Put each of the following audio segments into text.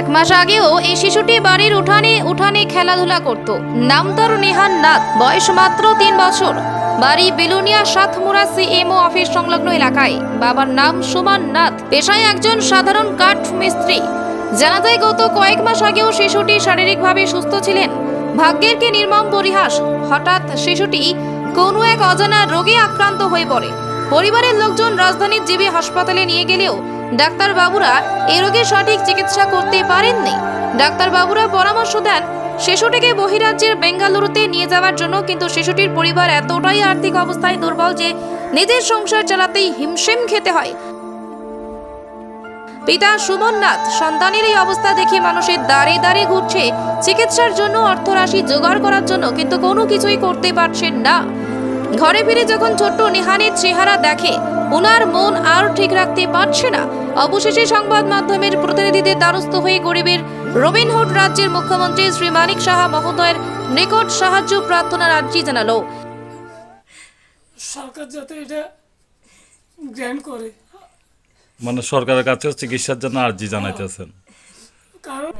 এক মাস আগেও এই শিশুটি বাড়ির উঠানে উঠানে খেলাধুলা করত। নাম তার নেহান নাথ বয়স মাত্র তিন বছর। বাড়ি বেলুনিয়া সাতমুড়া সিএমও অফিস সংলগ্ন এলাকায়। বাবার নাম সুমান নাথ পেশায় একজন সাধারণ কাঠ মিস্ত্রি। জানা যায়, গত কয়েক মাস আগেও শিশুটি শারীরিকভাবে সুস্থ ছিলেন। ভাগ্যের কি নির্মম পরিহাস? হঠাৎ শিশুটি কোনো এক অজানা রোগে আক্রান্ত হয়ে পড়ে। পরিবারের লোকজন রাজধানীর জিবি হাসপাতালে নিয়ে গেলেও ডাক্তারবাবুরা এই রোগে সঠিক চিকিৎসা করতে পারেননি। ডাক্তারবাবুরা পরামর্শ দেন, শিশুটিকে বহিরাজ্যের বেঙ্গালুরুতে নিয়ে যাওয়ার জন্য, কিন্তু শিশুটির পরিবার এতটাই আর্থিক অবস্থায় দুর্বল যে নিজের সংসার চালাতেই হিমশিম খেতে হয়। পিতা সুমন নাথ সন্তানের এই অবস্থা দেখে মানুষের দাঁড়ে দাঁড়ে ঘুরছে। চিকিৎসার জন্য অর্থরাশি জোগাড় করার জন্য কিন্তু কোনো কিছুই করতে পারছেন না। ঘরে ফিরে যখন ছোট্ট নেহানের চেহারা দেখে ওনার মন আর ঠিক রাখতে পারছে না অবশেষে সংবাদ মাধ্যমের প্রতিনিধিদের দ্বারস্থ হয়ে গরিবের রবিনহুড রাজ্যের মুখ্যমন্ত্রী শ্রী মানিক সাহা মহোদয়ের নিকট সাহায্য প্রার্থনার আর্জি জানালো। সরকার যাতে এটা গ্র্যান্ড করে। মানে সরকারের কাছেও চিকিৎসার জন্য আর্জি জানাইতেছেন। কারণ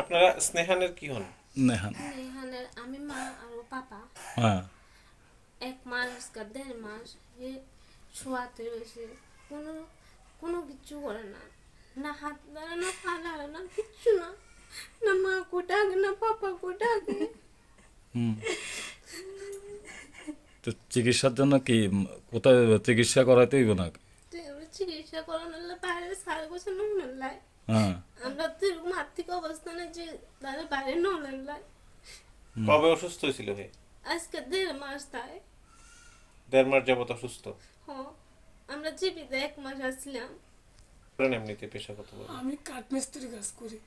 আপনারা স্নেহানের কি হন? নেহান এখানে আমি মা আর পাপা। হ্যাঁ। এক মাস কা দেড় মাস এ শোয়াতে রয়েছে। কোনো কোনো কিচ্ছু করে না। না হাত ধরে না পা ধরে না কিচ্ছু না। না মা কোটাকে না পাপা কোটাকে হুম। তো চিকিৎসার জন্য কি কোথায় চিকিৎসা করাইতে হইব না? চিকিৎসা করানোর বাইরে সারা বছর নুন লাই। হ্যাঁ। আমরা তো এরকম আর্থিক অবস্থানে যে তাদের বাইরে নুন লাই। কবে অসুস্থ হয়েছিল হে? আজকে দেড় মাস তাই। দেড় মাস যাবত অসুস্থ। আমরা জীবিত এক মাস আসলাম করেন এমনিতে পেশাগত? আমি কাঠমিস্ত্রি কাজ করি।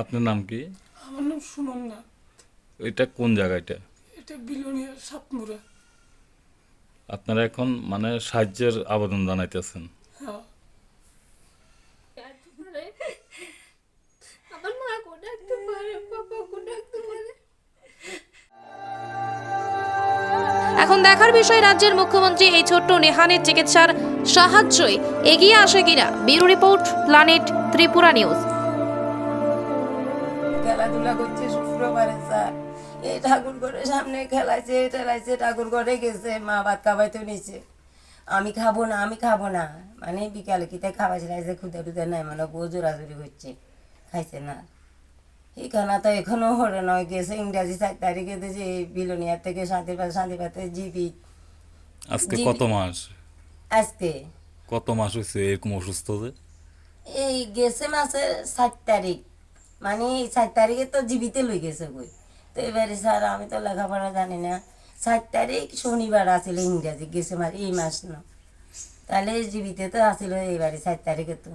আপনার নাম কি? আমার নাম সুমন নাথ। এটা কোন জায়গাটা এটা? বিলোনিয়া সাতমুরা আপনারা এখন মানে সাহায্যের আবেদন জানাইতেছেন। এখন দেখার বিষয়, রাজ্যের মুখ্যমন্ত্রী এই ছোট্ট নেহানের চিকিৎসার সাহায্যে এগিয়ে আসে কিনা? Bureau report, planet, Tripura news. খেলাধুলা করছে শুক্রবারে, স্যার। এই ঠাকুর ঘরের সামনে খেলাইছে ঠেলাইছে, ঠাকুর ঘরে গেছে, মা ভাত খাবাইতে নিছে। আমি খাব না, আমি খাব না। মানে বিকালে কিতে খাওয়া ছিলাইছে খুদে টুদে নাই মানে বউ জোরাজুরি করছে। খাইছে না। এই খানা তো এখনও হরে নয় গেছে ইংরাজি চার তারিখে তো যে বিলোনিয়ার থেকে শান্তিপাত শান্তিপাতে জিবি। আজকে কত মাস? আজকে। কত মাস হয়েছে এরকম অসুস্থ যে? এই গেছে মাসের সাত তারিখ। মানে সাত তারিখে তো জীবিতে লই গেছে কই। তো এবারে স্যার আমি তো লেখাপড়া জানি না। সাত তারিখ শনিবার আসিল ইংরাজি গেছে মাস এই মাস না। তাহলে জীবিতে তো আসিল এইবারে সাত তারিখে তো।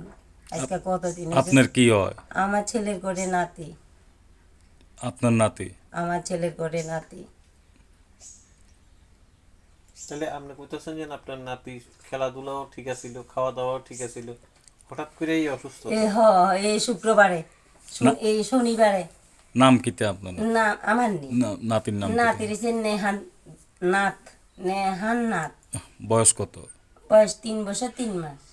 আজকে কতদিন? আপনার কি হয়? আমার ছেলের করে নাতি। আপনার নাতি? আমার ছেলের করে নাতি। তাহলে আপনি কইতেছেন যে আপনার নাতি খেলাধুলাও ঠিক আছিল খাওয়া দাওয়াও ঠিক আছিল। হঠাৎ করেই অসুস্থ? এই হ এই শুক্রবারে এই শনিবারে। নাম কিতে আপনার? না আমার নেই। না- নাতির নাম নাতির হচ্ছে নেহান নাথ নেহান নাথ। বয়স কত? বয়স তিন বছর তিন মাস।